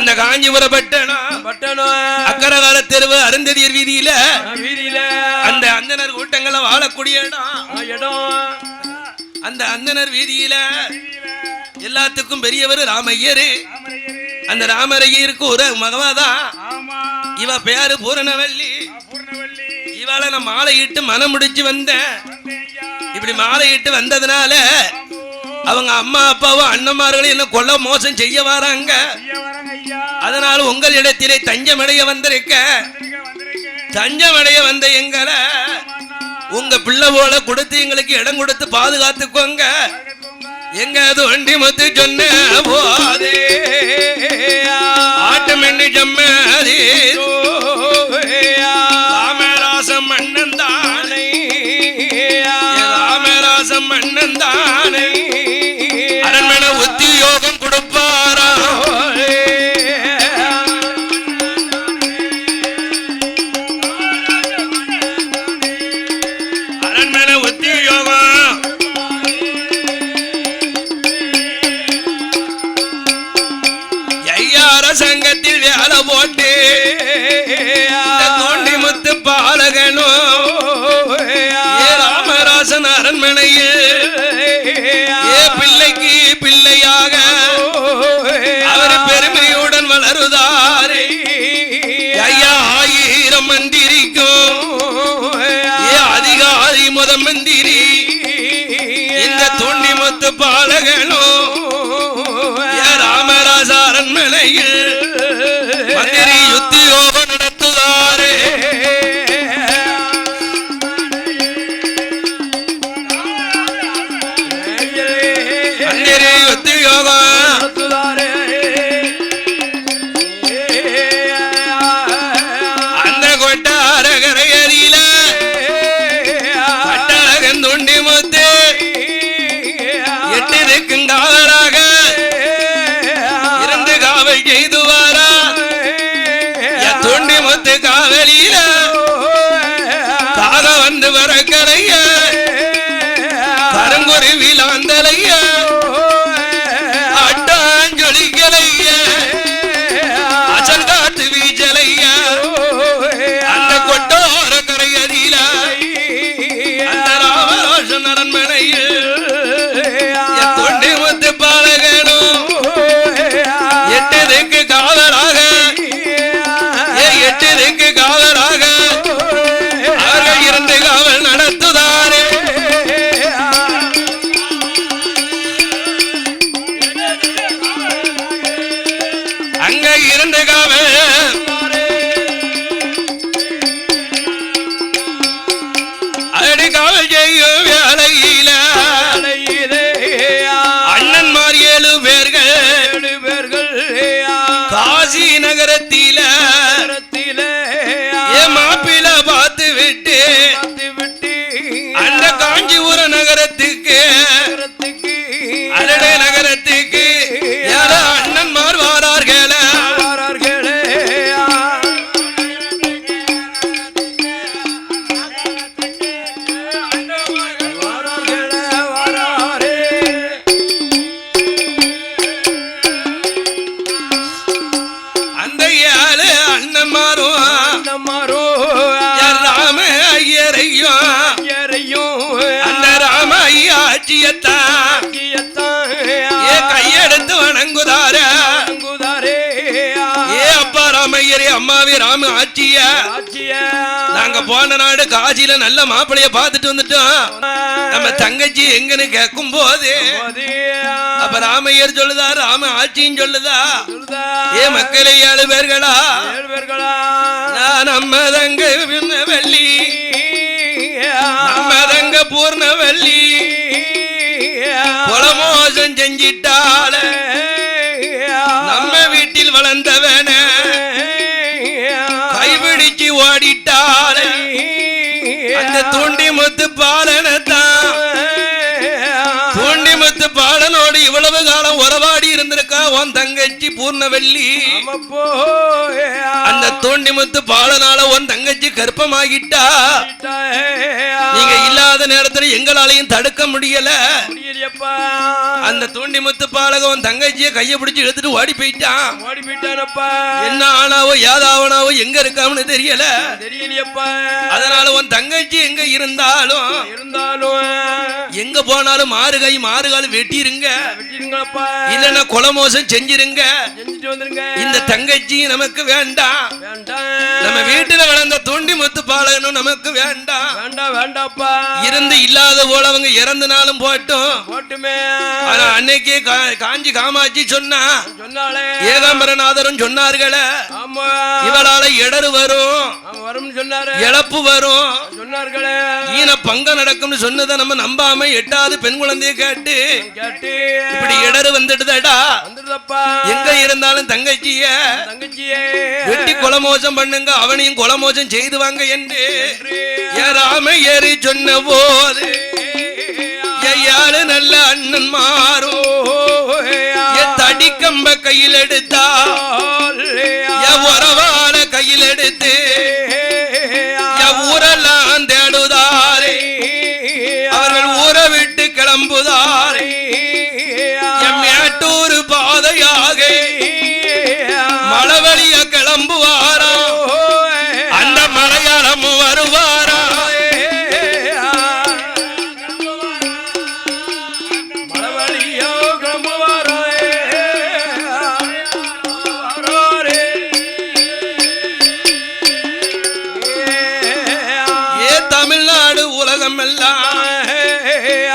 அந்த காஞ்சிபுர பட்டணம். பட்டணம். அக்கரகால தெருவு அருந்ததியர் வீதியில வீதியில. அந்த அந்தனர் கூட்டங்களை வாழக்கூடிய இடம். இடம். அந்த அந்தனர் வீதியில எல்லாத்துக்கும் பெரியவர் ராமையர். அந்த ராமரையருக்கு ஒரு மகவாதான் இவ பேரு பூரணவல்லி. இவளை நான் மாலையிட்டு மனம் முடிச்சு வந்தேன். இப்படி மாலையிட்டு வந்ததுனால அவங்க அம்மா அப்பாவும் அண்ணன்மார்களும் என்ன கொல்ல மோசம் செய்ய வராங்க? அதனால உங்கள் இடத்திலே தஞ்சமடைய வந்திருக்க. தஞ்சமடைய வந்த எங்களை உங்க பிள்ளை போல கொடுத்து எங்களுக்கு இடம் கொடுத்து பாதுகாத்துக்கோங்க. எங்க அது வண்டி மத்து சொன்ன போதே. ஆட்டம் என்ன ஜம்மதி ராமராசம் மன்னன் தானே. ராமராசம் மன்னன் தானே. அதிகாரி மந்திரி. இந்த தோண்டி மொத்து பாலகனும் காசி நகரத்தில போன நாடு காஜில நல்ல மாப்பிளைய பார்த்துட்டு வந்துட்டோம். நம்ம தங்கச்சி எங்கன்னு கேட்கும் போது அப்ப ராமையர் சொல்லுதா ராம ஆட்சியும் சொல்லுதா? ஏ மக்களை ஏழு பேர்களா? நான் நம்ம தங்க வெள்ளி நம்ம தங்க பூர்ண வெள்ளி குலமோசம் செஞ்சிட்டால நம்ம வீட்டில் வளர்ந்தவன. கைபிடிச்சு ஓடிட்ட. அந்த தூண்டி முத்து பாலனத்தான். தூண்டி முத்து பாலனோடு இவ்வளவு காலம் உன் தங்கச்சி பூர்ணவல்லி அந்த தோண்டிமுத்து பாலனால உன் தங்கச்சி கர்ப்பமாகிட்டா. நீங்க இல்லாத நேரத்துல எங்களாலையும் தடுக்க முடியல. அந்த தூண்டிமுத்து பாலக உன் தங்கச்சிய கைய பிடிச்சு எடுத்துட்டு ஓடி போயிட்டான் ஓடி போயிட்டானப்பா என்ன ஆனாவோ ஏதாவனாவோ எங்க இருக்கான்னு தெரியல. தெரியலையப்பா. அதனால உன் தங்கச்சி எங்க இருந்தாலும் இருந்தாலும் எங்க போனாலும் மாறுகை மாறுகால் வெட்டிருங்க. வெட்டிருங்களப்பா இல்லைன்னா கொலமோசம் செஞ்சிருங்க. இந்த தங்கச்சி நமக்கு வேண்டாம் வேண்டாம். நம்ம வீட்டுல வளர்ந்த தூண்டி முத்து பாலகனும் நமக்கு வேண்டாம் வேண்டாம் வேண்டாப்பா. இருந்து இல்லாத போல அவங்க இறந்துனாலும் போட்டும். போட்டுமே. ஆனா அன்னைக்கே காஞ்சி காமாட்சி சொன்னா சொன்னாலே ஏகாம்பரநாதரும் சொன்னார்களே இவளால இடரு வரும். ஆமா வரும்னு சொன்னாரு. இழப்பு வரும். சொன்னார்களே. ஈன பங்க நடக்கும்னு சொன்னதை நம்ம நம்பாம எட்டாவது பெண் குழந்தைய கேட்டு கேட்டு. இப்படி இடரு வந்துடுதடா. எங்க இருந்தாலும் தங்கச்சிய வெட்டி கொலமோசம் பண்ணுங்க அவனையும் கொலமோசம் செய்துவாங்க என்று ஏறாம ஏறி சொன்ன போது ஐயாளு நல்ல அண்ணன் மாறும் என் தடிக்கம்ப கையில் எடுத்தா என் உறவால கையில் எடுத்து ஊரெல்லாம் தேடுதாரே. அவர்கள் ஊரை விட்டு கிளம்புதாரே.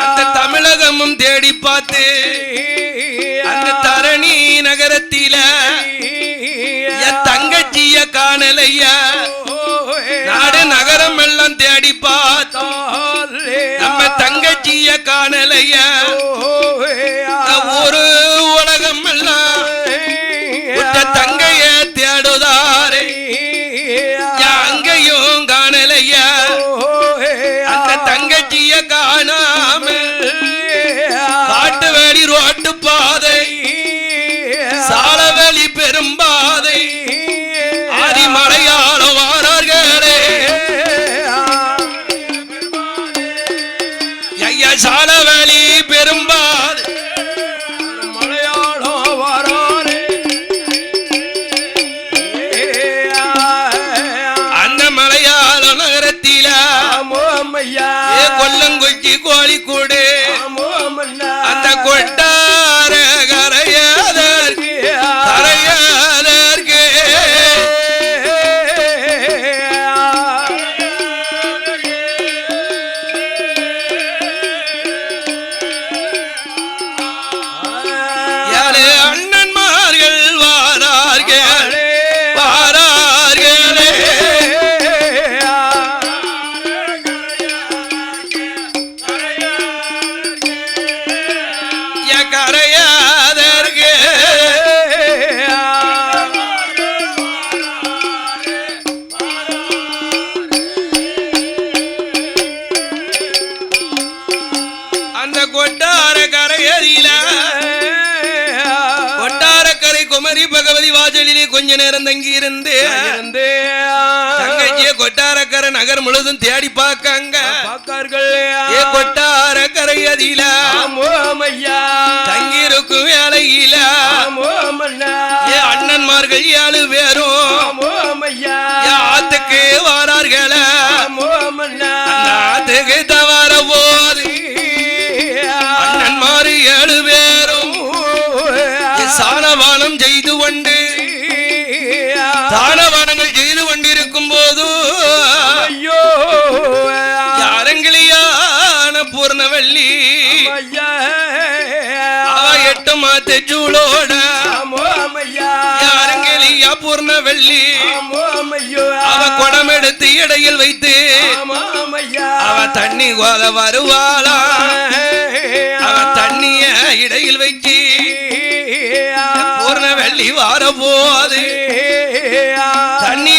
அந்த தமிழகமும் தேடி பார்த்து அந்த தரணி நகரத்தில என் தங்கச்சிய காணலையா. தேடி பார்த்து நம்ம தங்கச்சிய காணலையா. நேரம் தங்கி இருந்து தங்கச்சிய கொட்டாரக்கரை நகர் முழுதும் தேடி பார்க்காங்க. ஏ கொட்டாரக்கரை அதில. ஐயா. தங்கி இருக்கும் வேலையில ஏ அண்ணன்மார்கள் ஏழு பேரும். ஆத்துக்கு வாரார்கள. ஆத்துக்கு தவற போது. அண்ணன்மாரு ஏழு பேரும். சூளோட ஐயா அரங்கிலியா பூர்ணவல்லி ஐயோ அவ குடம் எடுத்து இடையில் வைத்து. அவ தண்ணி கோத வருவாளா? அவ தண்ணிய இடையில் வச்சு பூர்ணவல்லி வார போது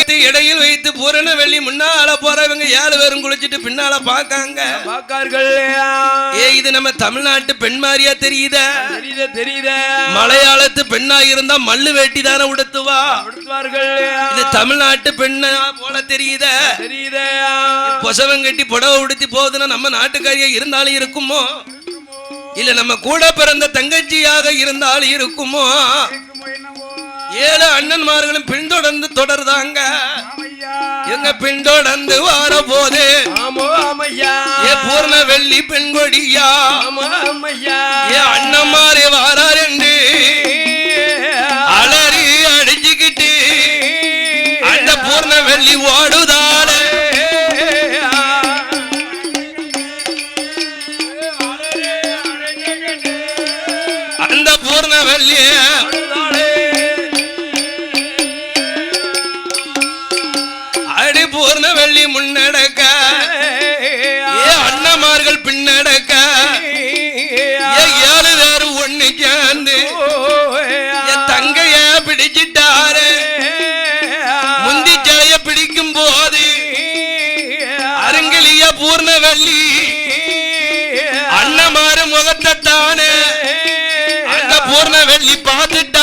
தண்ணீர் இடையில் வைத்து பூரண வெள்ளி முன்னால போறவங்க ஏழு பேரும் குளிச்சிட்டு பின்னால பாக்காங்க பார்க்கார்கள் ஏ இது நம்ம தமிழ்நாட்டு பெண் மாதிரியா தெரியுத? தெரியுத தெரியுத. மலையாளத்து பெண்ணா இருந்தா மல்லு வேட்டி தானே உடுத்துவா? கொடுத்துவார்கள் இது தமிழ்நாட்டு பெண்ணா போல தெரியுத? தெரியுத. பொசவம் கட்டி புடவை உடுத்தி போகுதுன்னா நம்ம நாட்டுக்காரியா இருந்தாலும் இருக்குமோ? இல்ல நம்ம கூட பிறந்த தங்கச்சியாக இருந்தாலும் இருக்குமோ? ஏழு அண்ணன்மார்களும் பின்தொடர்ந்து தொடர்தாங்க. எங்க பின்தொடர்ந்து வார போது ஏ பூர்ண வெள்ளி பெண்கொடியா ஏ அண்ணன்மாரே வாரார் என்று. பூர்ணவல்லி அண்ணமாரு முகத்தானே அந்த பூர்ண வெள்ளி பார்த்துட்டு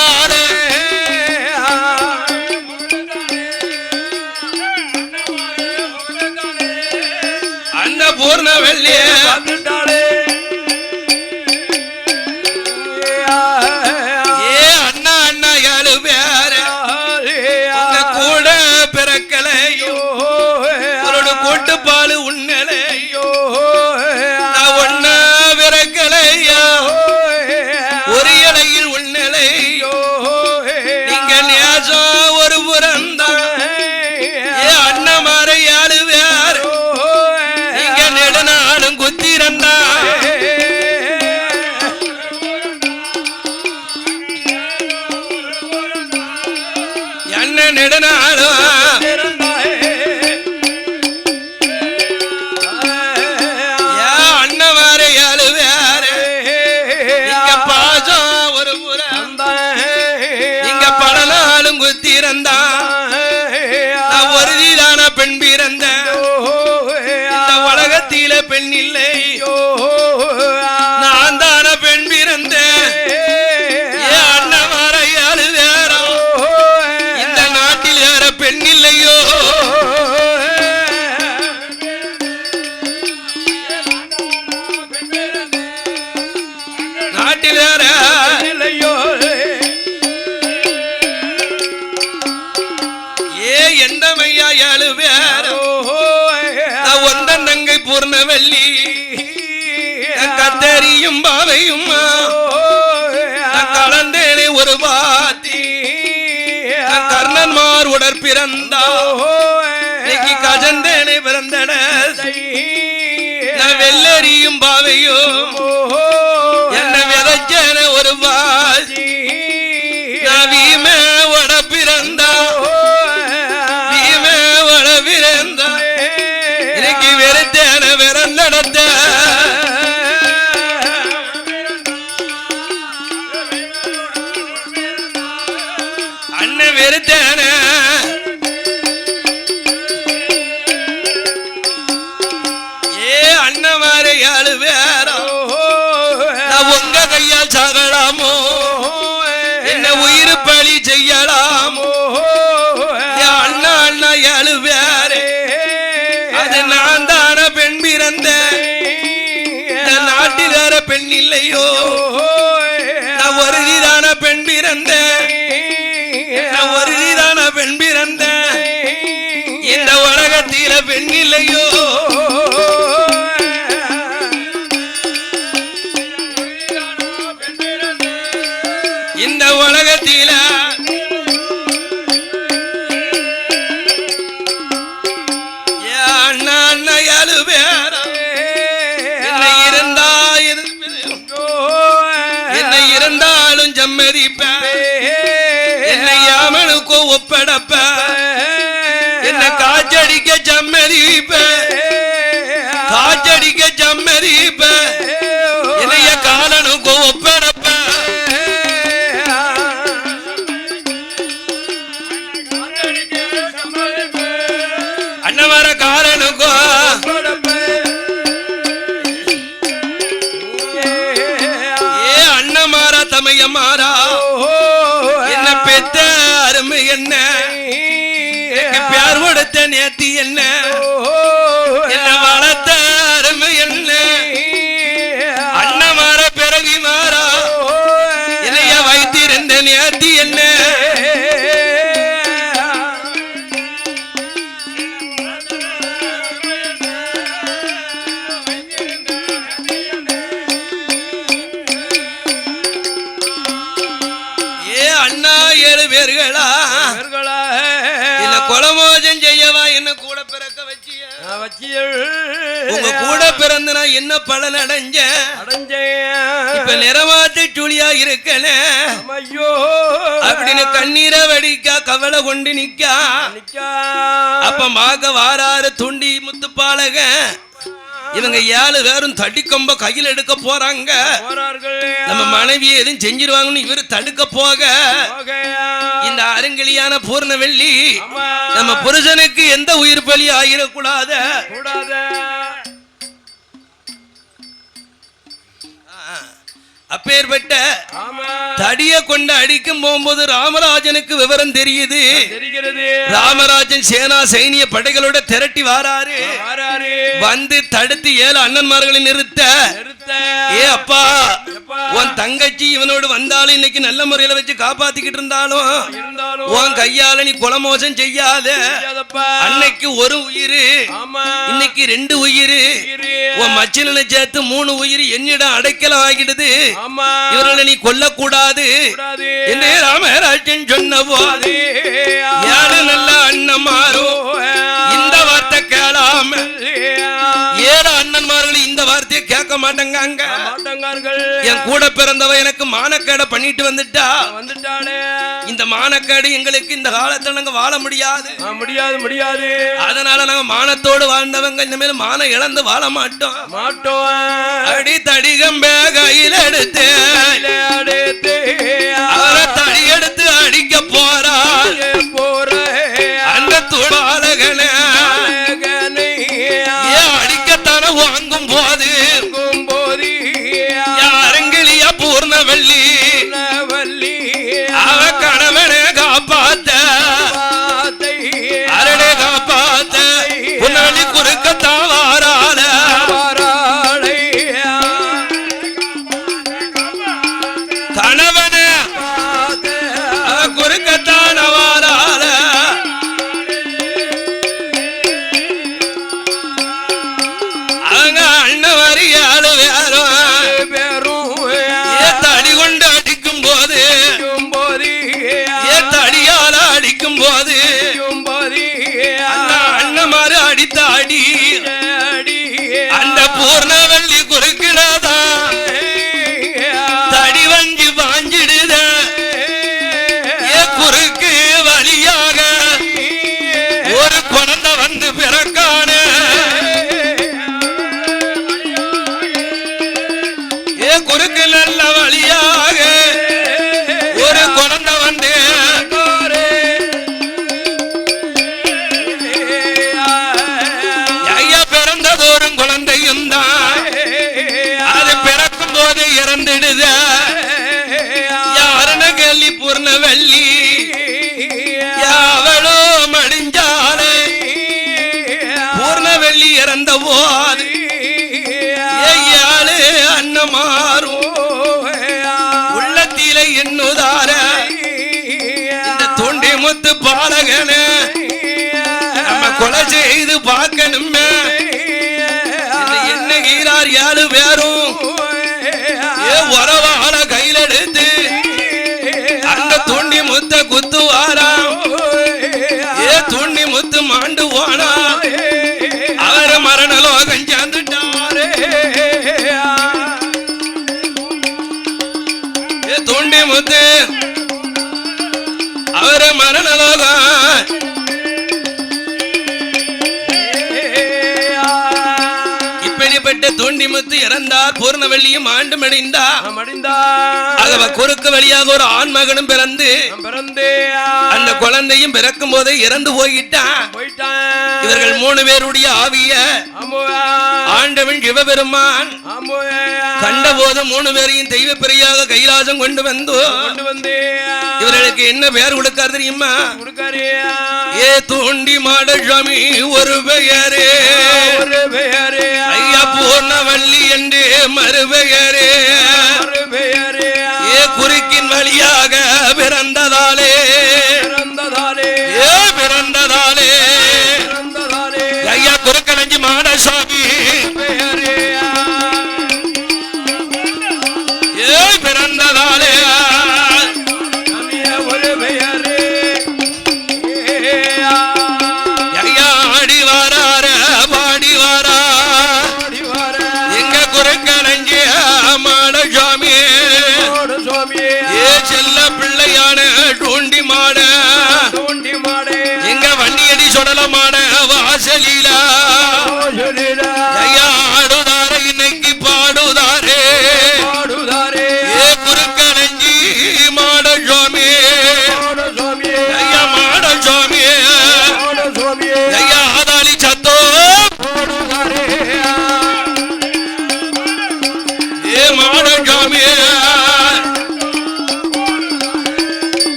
நெடுநாளும் என்ன நெடுநாளும் ஏ பாசம் ஒரு பல நாளும் குத்திரந்தா நான் ஒரு பெண் வீரன் நாட்டில் வேற ஏ எந்த மையா ஏழு பேரும் நான் தங்கை பூர்ணவல்லி. கத்தரியும் பாவையும். நான் கலந்தேனே ஒரு பாத்தி கர்ணன்மார் உடற் பிறந்தா. கஜந்தேனே வெள்ளரியும் பாவையும். விதைச்சேன ஒரு வட பிறந்தா. வீமே வட பிறந்தா. இன்னைக்கு வெறுத்தேன வெற நடத்த. அண்ணன் வெறுத்தேன. பெண் இல்லையோ? நான் ஒரு தான பெண் பிறந்த நான் ஒரு தான பெண் பிறந்த இந்த உலகத்தில பெண் இல்லையோ? ஒப்படப்ப. என்ன காய்ச்சடிக்க ஜம்மதிப்ப காய்ச்சடிக்க ஜம்மதிப்ப உங்க கூட பிறந்து நான் என்ன பலன் அடைஞ்சேன். இப்ப நிறமாத்து சுழியா இருக்கல ஐயோ அப்படின்னு கண்ணீரை வடிக்கா கவலை கொண்டு நிக்கா. அப்ப மாக வாராரு துண்டி முத்துப்பாலக. இவங்க ஏழு பேரும் தடிக்கொம்ப கையில் எடுக்க போறாங்க. நம்ம மனைவி எதுவும் செஞ்சிருவாங்கன்னு இவரு தடுக்க போக. அருங்கிலியான பூர்ணவெள்ளி ஆமா. நம்ம புருஷனுக்கு எந்த உயிர் பலி ஆகிடக்கூடாத கூடாத. அப்பேற்பட்ட தடிய கொண்டு அடிக்கும் போகும்போது ராமராஜனுக்கு விவரம் தெரியுது. ராமராஜன் சேனா சைனிய படைகளோட திரட்டி வாராரு. வந்து தடுத்து ஏழு அண்ணன்மார்களை நிறுத்த. ஏ அப்பா உன் தங்கச்சி இவனோடு வந்தாலும் இன்னைக்கு நல்ல முறையில வச்சு காப்பாத்திக்கிட்டு இருந்தாலும் உன் கையால நீ குலமோசம் செய்யாத. அன்னைக்கு ஒரு உயிர் இன்னைக்கு ரெண்டு உயிர். உன் மச்சினனை சேர்த்து மூணு உயிர் என்னிடம் அடைக்கலம் ஆகிடுது. இவர்களை நீ கொல்லக்கூடாது. கூடாது. என்று ராமராஜன் சொன்ன போது யாரு நல்ல அண்ணன்மாரும் இந்த வார்த்தை வார்த்தையை கேட்க மாட்டேங்காங்க மாட்டங்கார்கள். என் கூட பிறந்தவ எனக்கு மானக்கேடை பண்ணிட்டு வந்துட்டா. வந்துட்டாளே. இந்த மானக்கேடு எங்களுக்கு இந்த காலத்துல நாங்க வாழ முடியாது. முடியாது முடியாது. அதனால நாங்க மானத்தோடு வாழ்ந்தவங்க இந்த மேல மானம் இழந்து வாழ மாட்டோம். மாட்டோம். அடி தடிகம்பே கையில் எடுத்து அடுத்து அவரை தடி எடுத்து கணவனை குறுக்கத்தான வாரால அவங்க அண்ணன் வரியாளு வேறும் ஏ தடி கொண்டு அடிக்கும் போது தடியால அடிக்கும் போது அண்ணா அண்ணமாரு அடித்த அடி. அந்த பூர்ணவல்லி பாலகன நம்ம கொலை செய்து பார்க்கணுமே. என்ன ஈரார் ஏழு பேரும் உறவான கையில் எடுத்து அந்த துண்டி முத்த குத்துவாராம். ஏ துண்டி முத்து மாண்டு போனா பூர்ண வெள்ளியும் ஆண்டு மடிந்தா அவ குறுக்கு வழியாக ஒரு ஆண் பிறந்து அந்த குழந்தையும் பிறக்கும் போதே இறந்து போயிட்டான் இவர்கள் மூணு பேருடைய ஆவிய ஆண்டவன் சிவபெருமான் கண்ட போது மூணு பேரையும் தெய்வ பிரியாக கைலாசம் கொண்டு வந்து இவர்களுக்கு என்ன பெயர் கொடுக்கார் தெரியுமா? ஏ தூண்டி மாடசாமி ஒரு பெயரே. ஐயா பூர்ணவன் என்று மறுபெயரே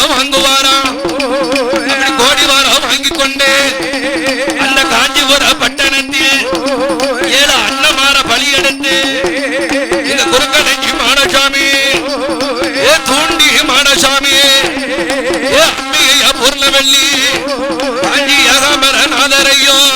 வாரம் வாங்குவாராம். கோடி வாரம் வாங்கி கொண்டு அந்த காஞ்சிபுர பட்டணத்தில் ஏழு அன்னமார பலியெடுத்து இந்த குறுக்கலஞ்சி மாடசாமி ஏ தூண்டி மாடசாமி ஏ அம்மியா பொருளவெள்ளி காஞ்சி அகமரநாதரையும்